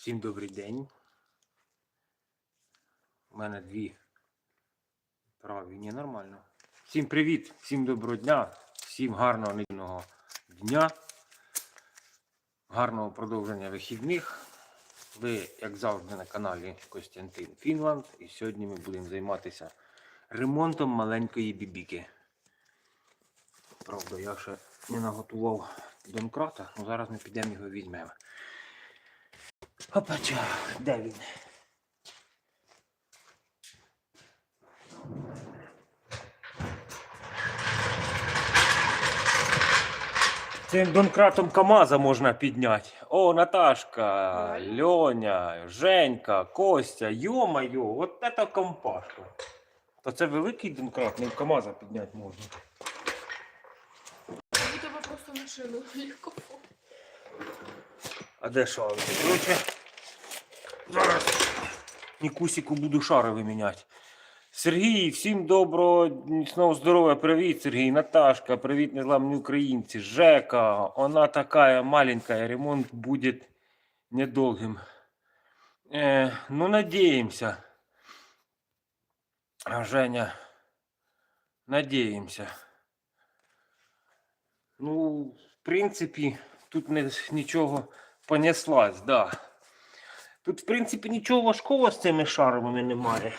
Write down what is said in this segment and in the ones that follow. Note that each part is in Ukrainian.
Всім добрий день. У мене дві праві. Ні, нормально. Всім привіт, всім доброго дня, всім гарного недільного дня, гарного продовження вихідних. Ви, як завжди, на каналі Костянтин Фінланд. І сьогодні ми будемо займатися ремонтом маленької бібіки. Правда, я ще не наготував донкрата, але зараз ми підемо його візьмемо. Опача, де він? Цим донкратом КАМАЗа можна підняти. О, Наташка, Льоня, Женька, Костя, йо-майо, от це компашка. То це великий донкрат, не в КАМАЗа підняти можна. Тебе просто машину легко. А де шари? Короче, зараз Нікусіку буду шари виміняти. Сергій, всім доброго, міцного здоров'я. Привіт, Сергій, Наташка, привіт, незламні українці. Жека, вона така маленькая, ремонт буде недолгим. Е, ну, надіємося. Женя, надіємося. Ну, в принципі, тут не, нічого понеслась, да. Тут, в принципі, нічого важкого з цими шарами немає.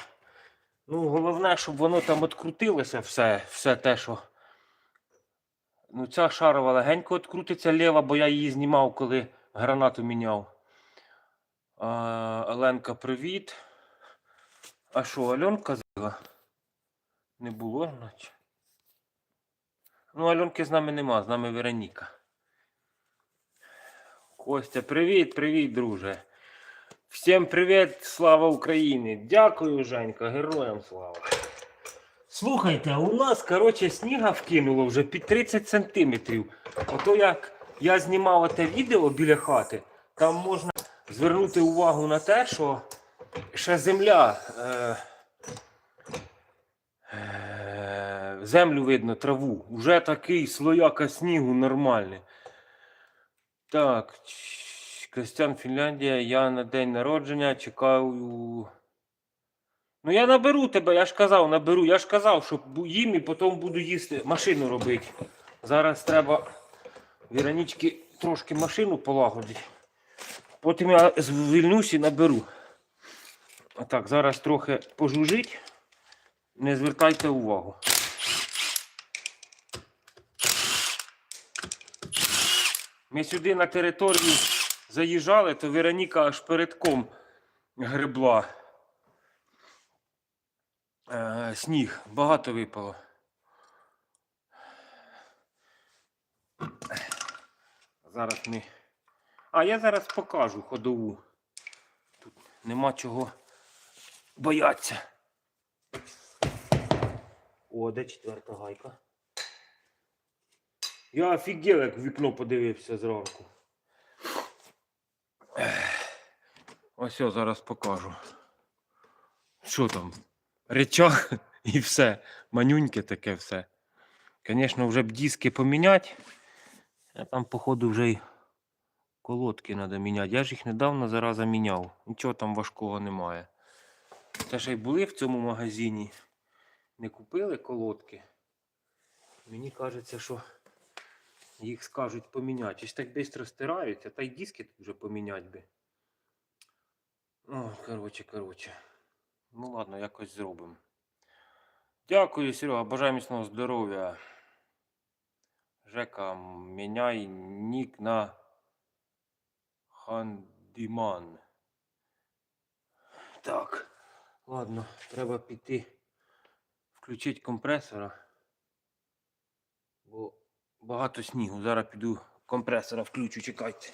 Ну, головне, щоб воно там відкрутилося все, все те, що. Ну, ця шарова легенько відкрутиться ліва, бо я її знімав, коли гранату міняв. А, Оленка, привіт. А що, Альонка зила? Не було, наче. Ну, Альонки з нами нема, з нами Вероніка. Костя, привіт, привіт, друже. Всім привіт, слава Україні! Дякую, Женька, героям слава. Слухайте, у нас, коротше, сніга вкинуло вже під 30 сантиметрів. Ото як я знімав те відео біля хати, там можна звернути увагу на те, що ще земля. Е, е, землю видно, траву. Уже такий слояка снігу нормальний. Так, ч- Фінляндія, я на день народження чекаю. Ну я наберу тебе, я ж казав, наберу. Я ж казав, що їм і потім буду їсти, машину робити. Зараз треба Віронічки трошки машину полагодити. Потім я звільнюсь і наберу. А так, зараз трохи пожужить. Не звертайте увагу. Ми сюди на територію заїжджали, то Вероніка аж передком гребла. Е, сніг, багато випало. Зараз ми. А я зараз покажу ходову. Тут нема чого бояться. О, де четверта гайка. Я офігел, як в вікно подивився зранку. Ось я зараз покажу. Що там? Речах і все. Манюньке таке все. Звісно, вже б диски поміняти. А там, походу, вже й колодки треба міняти. Я ж їх недавно зараза міняв. Нічого там важкого немає. Те ще й були в цьому магазині. Не купили колодки. Мені кажеться, що їх скажуть поміняти. Ось так швидко стираються, та й диски тут вже поміняти би. О, коротше, коротше. Ну ладно, якось зробимо. Дякую, Серега. Бажаю міцного здоров'я. Жека, міняй нік на Хандіман. Так. Ладно, треба піти включити компресора. Бо багато снігу. Зараз піду компресора включу, чекайте.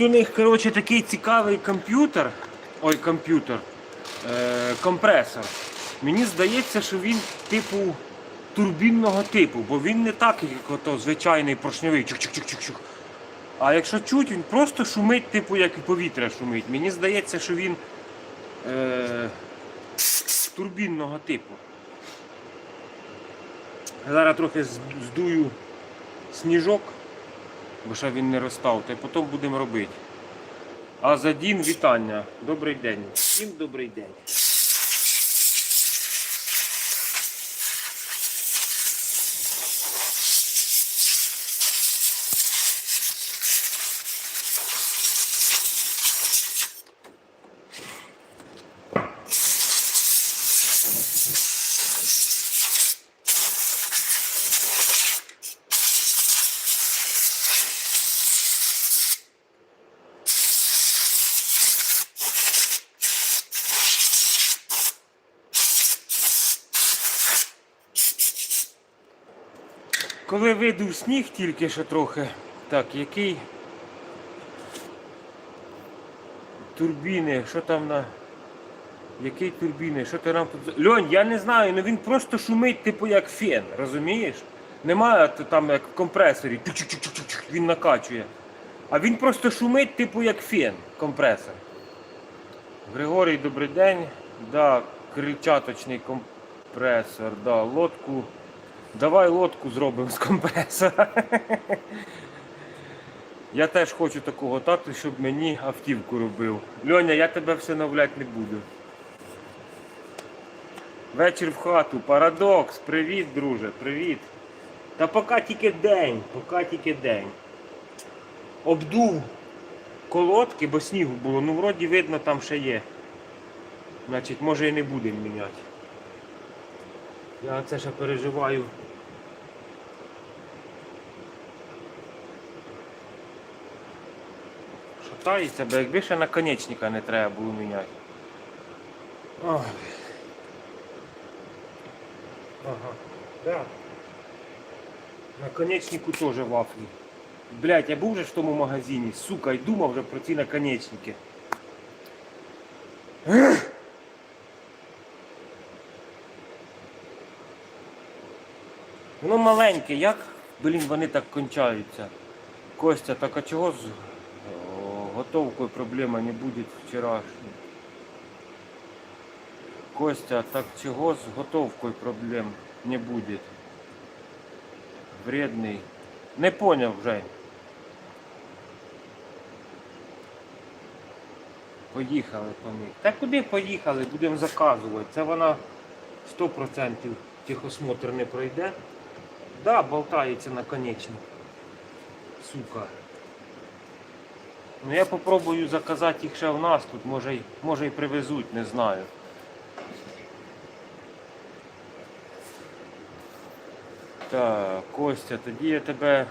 У них, коротше, такий цікавий комп'ютер. Ой, комп'ютер. Е, компресор. Мені здається, що він типу турбінного типу, бо він не так, як ото звичайний поршньовий чук-чук-чук-чук. А якщо чуть, він просто шумить, типу, як і повітря шумить. Мені здається, що він е, турбінного типу. Зараз трохи здую сніжок, бо ще він не розстав, то й потім будемо робити. А за Дін вітання. Добрий день. Всім добрий день. Коли видув сніг тільки що трохи, так, який турбіни, що там на. Який турбіни, що ти нам. Льонь, я не знаю, ну він просто шумить, типу як фен, розумієш? Немає там як в компресорі, він накачує. А він просто шумить, типу як фен, компресор. Григорій, добрий день. Да, крильчаточний компресор, да, лодку. Давай лодку зробимо з компресора. Я теж хочу такого тату, щоб мені автівку робив. Льоня, я тебе всиновлять не буду. Вечір в хату, парадокс. Привіт, друже, привіт. Та поки тільки день, поки тільки день. Обдув колодки, бо снігу було. Ну, вроді видно, там ще є. Значить, може і не будемо міняти. Я це ще переживаю. Шатається, бо якби ще наконечника не треба було міняти. Ага, да. Наконечнику теж вафлі. Блять, я був вже в тому магазині, сука, і думав вже про ці наконечники. Воно маленьке, як, блін, вони так кончаються. Костя, так а чого з о, готовкою проблема не буде вчорашньої? Костя, так чого з готовкою проблем не буде? Вредний. Не поняв, Жень. Поїхали по них. Та куди поїхали? Будемо заказувати. Це вона 100% техосмотр не пройде. Да, болтається наконечник. Сука. Ну я попробую заказати їх ще в нас тут, може, може і привезуть, не знаю. Так, Костя, тоді я тебе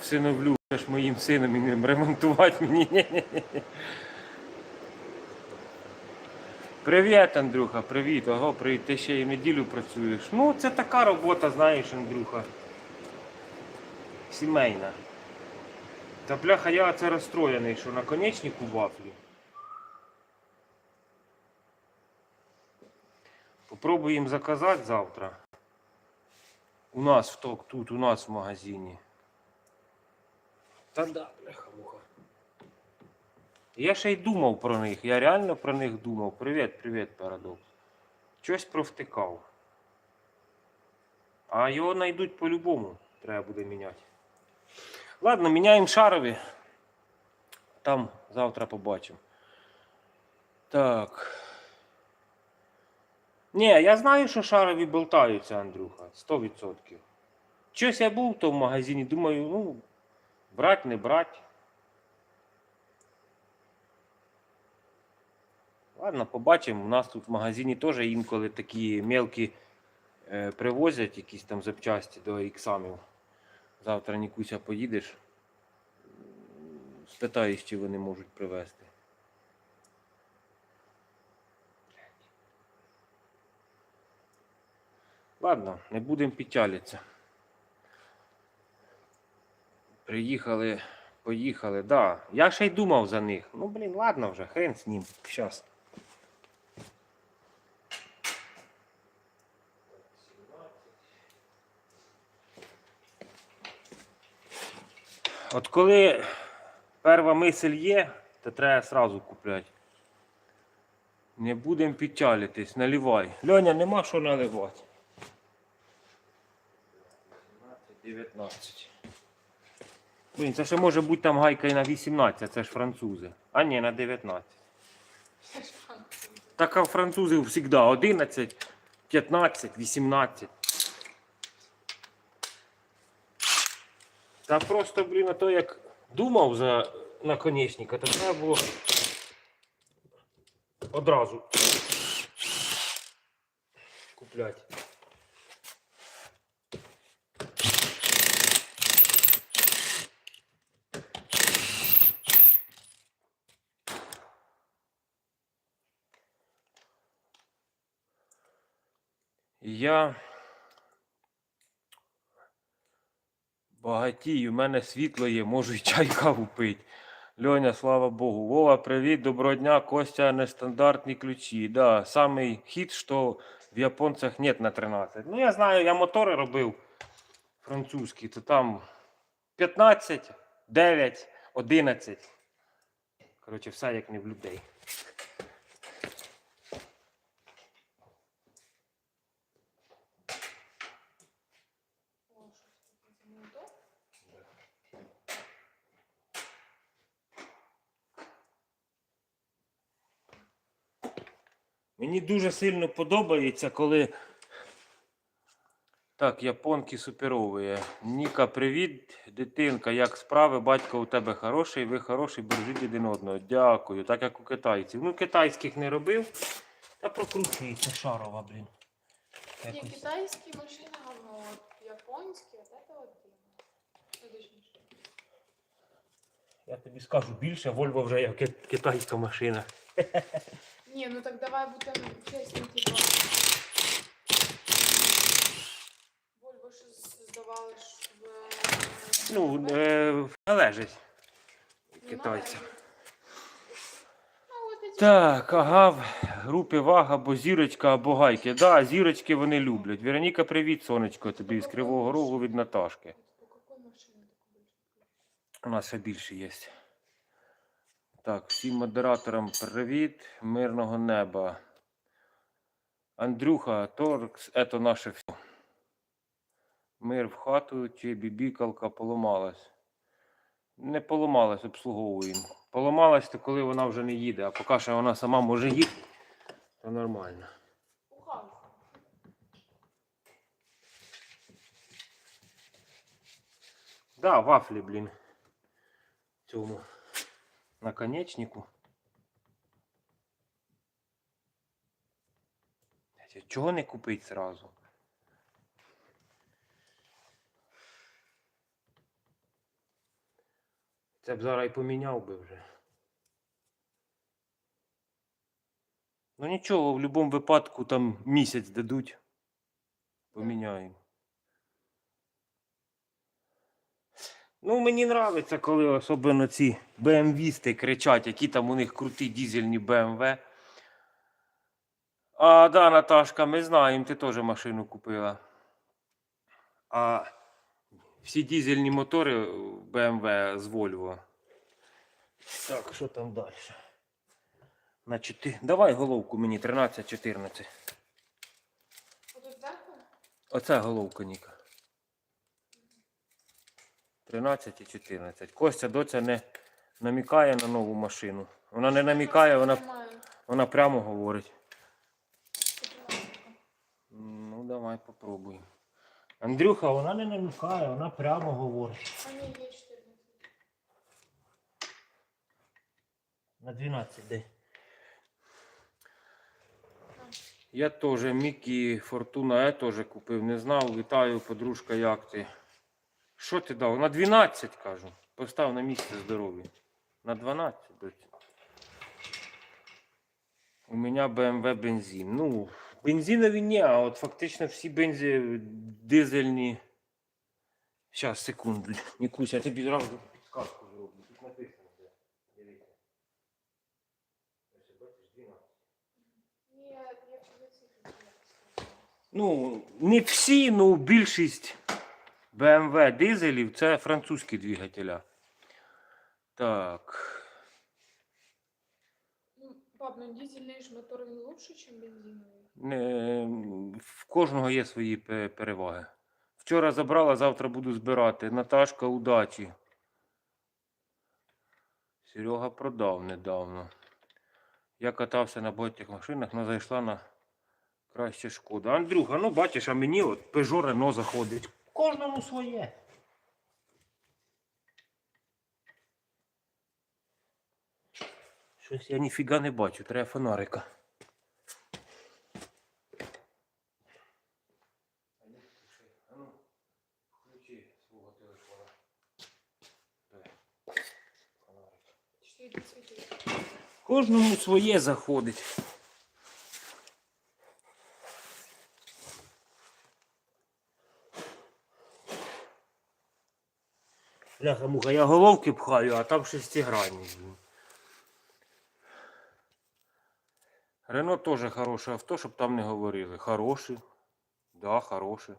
всиновлю, будеш моїм сином і ремонтувати мені. Привіт, Андрюха, привіт. Ого, привіт. Ти ще й неділю працюєш. Ну, це така робота, знаєш, Андрюха. Сімейна. Та бляха, я це розстроєний, що наконечник у вафлі. Попробуємо заказати завтра. У нас в ток тут, у нас в магазині. Та да, бляха муха. Я ще й думав про них. Я реально про них думав. Привіт, привіт, парадокс. Щось провтикав. А його знайдуть по-любому. Треба буде міняти. Ладно, міняємо шарові. Там завтра побачимо. Так. Ні, я знаю, що шарові болтаються, Андрюха. 100%. Щось я був то в магазині, думаю, ну, брать, не брать. Ладно, побачимо. У нас тут в магазині теж інколи такі мелкі е, привозять якісь там запчасті до іксамів. Завтра Нікуся поїдеш. Спитаєш, чи вони можуть привезти. Ладно, не будемо печалитися. Приїхали Поїхали, да. Я ще й думав за них. Ну, блін, ладно вже, хрен з ним. Щас. От коли перша мисль є, то треба сразу купляти. Не будемо печалитись, наливай. Льоня, нема що наливати. 19. Блін, це ще може бути там гайка і на 18, це ж французи. А ні, на 19. Це ж французи. Так а французи завжди 11, 15, 18. Та просто, блін, а то як думав за наконечника, то треба було одразу купляти. Я багатій, у мене світло є, можу й чай каву пити. Льоня, слава Богу. Вова, привіт, доброго дня. Костя, нестандартні ключі. Да, самий хід, що в японцях нет на 13. Ну, я знаю, я мотори робив французькі, то там 15, 9, 11. Коротше, все як не в людей. О, щось таке це не то. Мені дуже сильно подобається, коли. Так, японки суперові. Ніка, привіт, дитинка. Як справи? Батько у тебе хороший, ви хороший, бережіть один одного. Дякую. Так як у китайців. Ну, китайських не робив. Та прокручується шарова, блін. Ні, Якось. китайські машини говно, от японські, от це. Точніше. Я тобі скажу більше, Вольво вже як ки- китайська машина. Ні, ну так давай будемо чесні, типа. Вольво ж здавали ж в... Ну, е, належить Ну, китайцям. Ну, от Так, ага, в групі ваг або зірочка, або гайки. Да, зірочки вони люблять. Вероніка, привіт, сонечко, тобі з Кривого Рогу від Наташки. По какой машине таку? У нас ще більше є. Так, всім модераторам привіт, мирного неба. Андрюха, Торкс, это наше все. Мир в хату чи бібікалка поламалась. Не поламалась, обслуговуємо. Поламалась, то коли вона вже не їде, а поки що вона сама може їхати, то нормально. Да, вафлі, блін. Цьому наконечнику. Чого не купить сразу? Це б зараз і поміняв би вже. Ну нічого, в будь-якому випадку там місяць дадуть. Поміняємо. Ну, мені подобається, коли особливо ці БМВісти кричать, які там у них круті дізельні БМВ. А, да, Наташка, ми знаємо, ти теж машину купила. А всі дізельні мотори БМВ з Volvo. Так, що там далі? Значить, ти... Давай головку мені 13-14. Отут зеркало? Оце головка Ніка. 13 і 14. Костя доця не намікає на нову машину. Вона не намікає, вона, вона прямо говорить. Ну, давай попробуємо. Андрюха, вона не намікає, вона прямо говорить. А ні, є 14. На 12 де. Я теж Мікі Фортуна я теж купив. Не знав. Вітаю, подружка, як ти? Що ти дав? На 12 кажу. Постав на місце здоров'я. На 12. У мене БМВ бензин. Ну, бензинові ні, а от фактично всі бензи дизельні. Зараз, секунду. Нікусь, я тобі зразу підказку зроблю. Тут написано, де. Дивіться. Ну, не всі, ну більшість. BMW дизелів це французькі двигателя. Так. Ну, пап, ну дизельний ж мотор він лучше, ніж бензиновий. Не, в кожного є свої пе- переваги. Вчора забрала, завтра буду збирати. Наташка, удачі. Серега продав недавно. Я катався на багатьох машинах, але зайшла на краще шкода. Андрюха, ну бачиш, а мені от Peugeot Renault заходить. Кожному своє. Щось я ніфіга не бачу, треба фонарика. А включи свого телефона. Дай. Фонарик. Чотири. Кожному своє заходить. Бляха муха, я головки пхаю, а там шестигранник. Рено теж хороше авто, щоб там не говорили. Хороший. Да, хороший.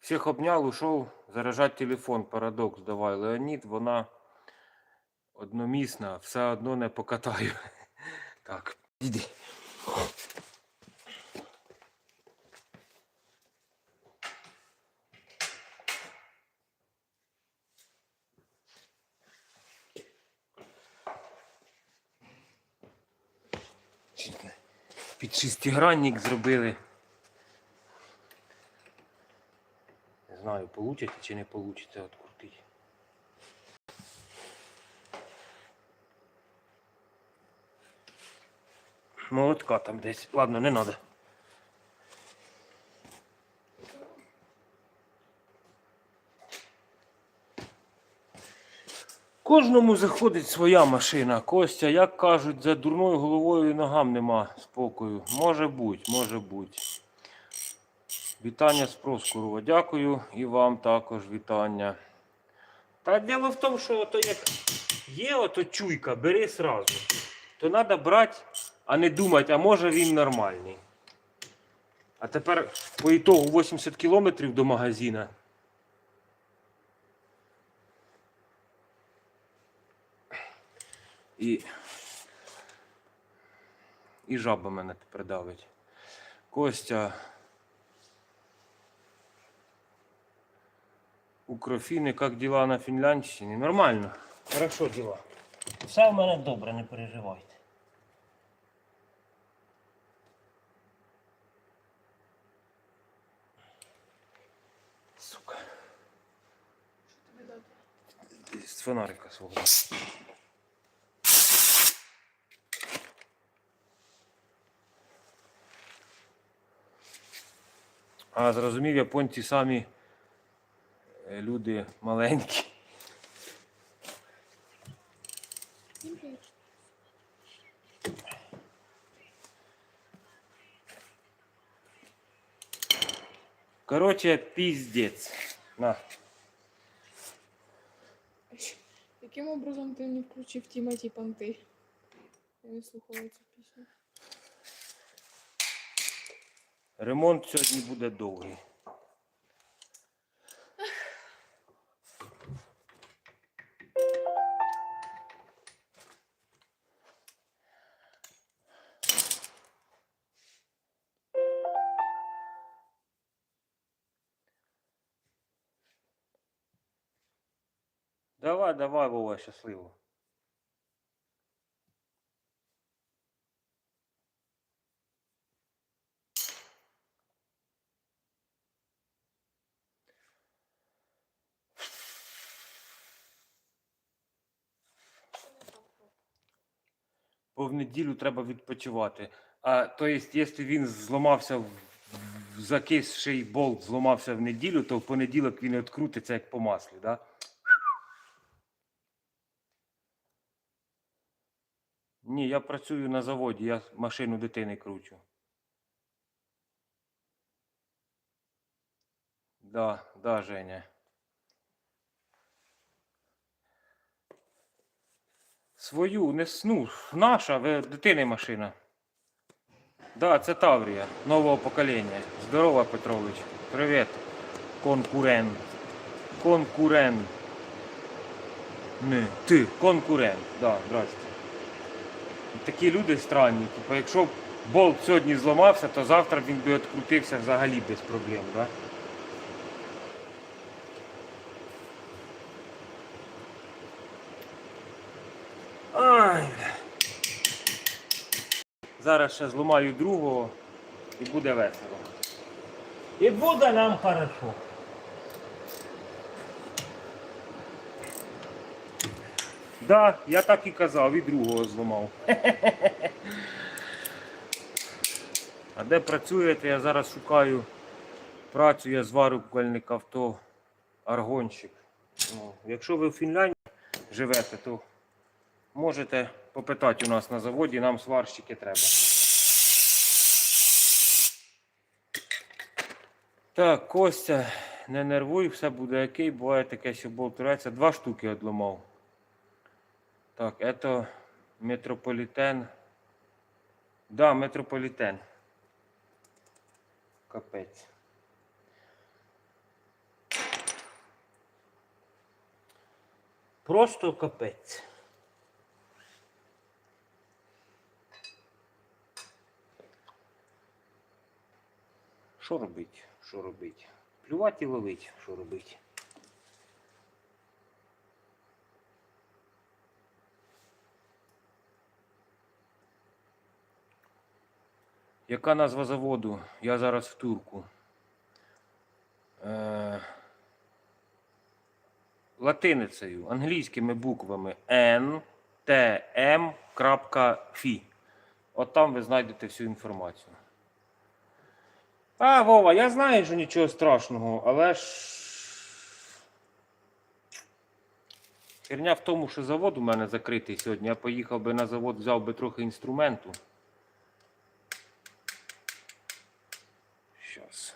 Всіх обняв, ушов заряджати телефон. Парадокс давай. Леонід, вона одномісна, все одно не покатаю. Так, іди. Шестигранник зробили. Не знаю, получиться чи не вийде відкрутити. Молотка там десь. Ладно, не надо. Кожному заходить своя машина. Костя, як кажуть, за дурною головою і ногам нема спокою. Може бути, може бути. Вітання з Проскурова. Дякую і вам також вітання. Та діло в тому, що ото як є ото чуйка, бери сразу. То треба брати, а не думати, а може він нормальний. А тепер по ітогу 80 кілометрів до магазина. І, і жаба мене тепер давить. Костя. Укрофіни, як діла на Фінляндщині? Нормально. Хорошо діла. Все в мене добре, не переживайте. Сука. Тобі дати. З фонарика свого. А зрозумів, японці самі е, люди маленькі. Короче, пиздец. На. Яким образом ти не включив Тімоті Панти? Я не слухала цю пісню. Ремонт сьогодні буде довгий. Давай, давай, Вова, щасливо. Бо в неділю треба відпочивати. А то є, якщо він зламався закисший болт, зламався в неділю, то в понеділок він відкрутиться як по маслі, да? Ні, я працюю на заводі, я машину дитини кручу. Да, да, Женя. Свою, не ну, наша, ви дитини машина. Да, це Таврія, нового покоління. Здорово, Петрович. Привіт. Конкурент. Конкурент. Не, ти, конкурент. Да, здрасте. Такі люди странні. Типу, якщо болт сьогодні зламався, то завтра він би відкрутився взагалі без проблем, да? Зараз ще зламаю другого і буде весело. І буде нам хорошо. Да, я так і казав, і другого зламав. А де працюєте, я зараз шукаю працю, я зварювальник авто, аргонщик. Ну, якщо ви в Фінляндії живете, то можете попитати у нас на заводі, нам сварщики треба. Так, Костя, не нервуй, все буде окей, буває таке, що болтуреться. Два штуки відламав. Так, это метрополитен. Да, метрополитен. Капець. Просто капець. Що робить? Що робить? Плювати і ловить, що робить. Яка назва заводу? Я зараз в турку. Е, латиницею, англійськими буквами N, T, M. От там ви знайдете всю інформацію. А, Вова, я знаю, що нічого страшного, але ж. Херня в тому, що завод у мене закритий сьогодні. Я поїхав би на завод, взяв би трохи інструменту. Щас.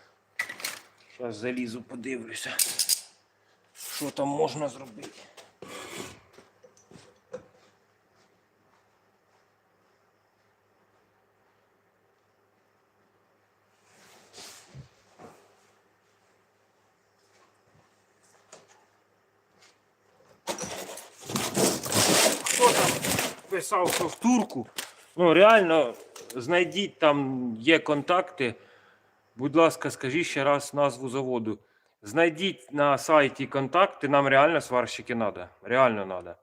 Щас залізу, подивлюся. Що там можна зробити. Писав, що в турку. Ну, реально, знайдіть там є контакти. Будь ласка, скажіть ще раз назву заводу. Знайдіть на сайті контакти, нам реально сварщики треба. Реально треба.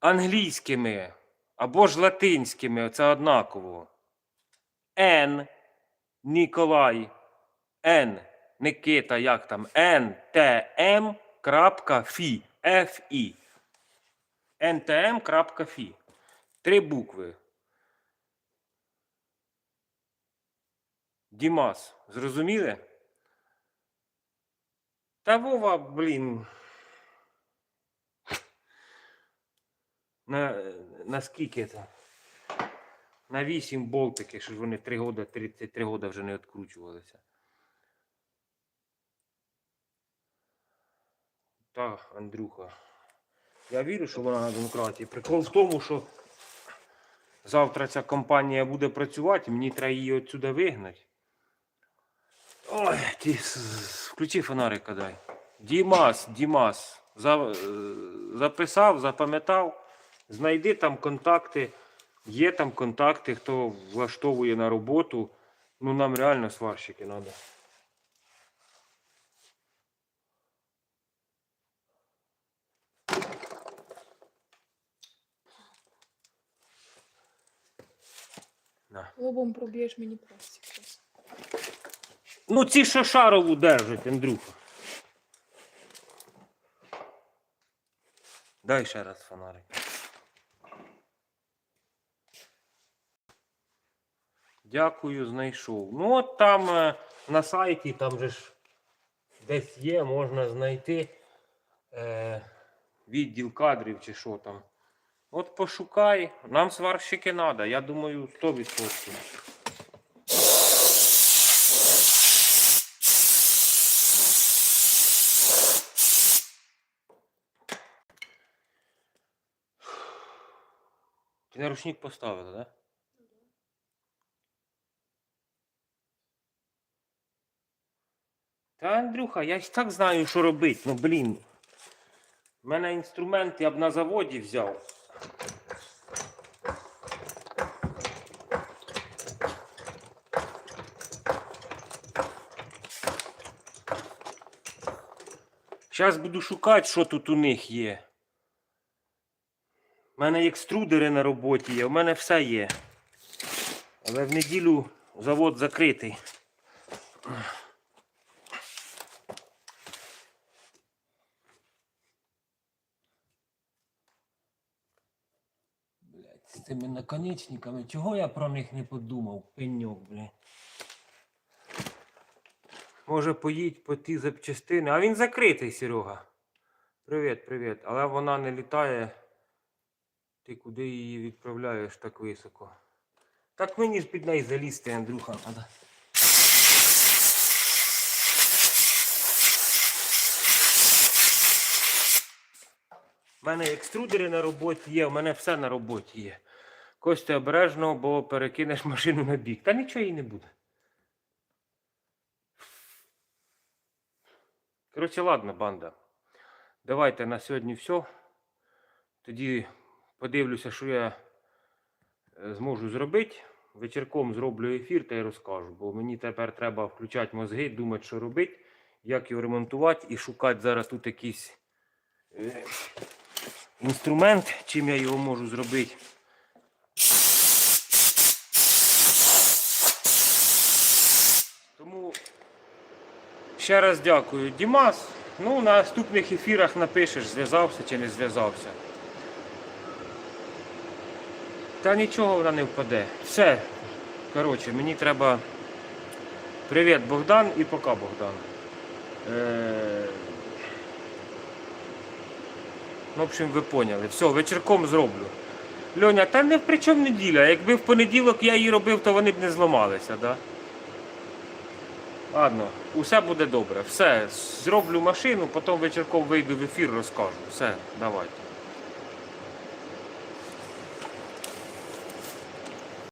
Англійськими або ж латинськими, це однаково. Н. Ніколай. Н. Никита, як там? М. Фі. Ntm.fi. Три букви. Дімас. Зрозуміли? Та Вова, блін. На, на скільки це? На 8 болтики, що ж вони 3 года, 33 года вже не відкручувалися. Та, Андрюха. Я вірю, що вона на демократії. Прикол в тому, що завтра ця компанія буде працювати, мені треба її отсюди вигнати. Ой, с- включи фонарика дай. Дімас, Дімас. За, е, записав, запам'ятав. Знайди там контакти. Є там контакти, хто влаштовує на роботу. Ну нам реально сварщики треба. На. Лобом проб'єш мені пластик. Ну, ці що шарову держать, Андрюха. Дай ще раз фонарик. Дякую, знайшов. Ну, от там е, на сайті, там же ж десь є, можна знайти е, відділ кадрів чи що там. От пошукай, нам сварщики треба, я думаю, 100%. Ти на ручник поставила, да? Та Андрюха, я ж так знаю, що робити. Ну блін. У мене інструмент я б на заводі взяв. Зараз буду шукати, що тут у них є. У мене екструдери на роботі є, у мене все є. Але в неділю завод закритий. Блять, з цими наконечниками. Чого я про них не подумав? Пеньок, блядь. Може поїдь по ті запчастини. А він закритий, Серега. Привіт, привіт. Але вона не літає. Ти куди її відправляєш так високо? Так мені ж під неї залізти, Андрюха. Надо. У мене екструдери на роботі є, у мене все на роботі є. Костя обережно, бо перекинеш машину на бік. Та нічого їй не буде. Коротше, ладно, банда. Давайте на сьогодні все. Тоді подивлюся, що я е, зможу зробити. Вечірком зроблю ефір та й розкажу, бо мені тепер треба включати мозги, думати, що робити, як його ремонтувати і шукати зараз тут якийсь е, інструмент, чим я його можу зробити. Ще раз дякую, Дімас. Ну, на наступних ефірах напишеш, зв'язався чи не зв'язався. Та нічого вона не впаде. Все. Коротше, мені треба. Привіт, Богдан і пока Богдан. Е... В общем, ви поняли. Все, вечірком зроблю. Льоня, та не при чому неділя. Якби в понеділок я її робив, то вони б не зламалися, да? Ладно, усе буде добре. Все, зроблю машину, потім вечірком вийду в ефір, розкажу. Все, давайте.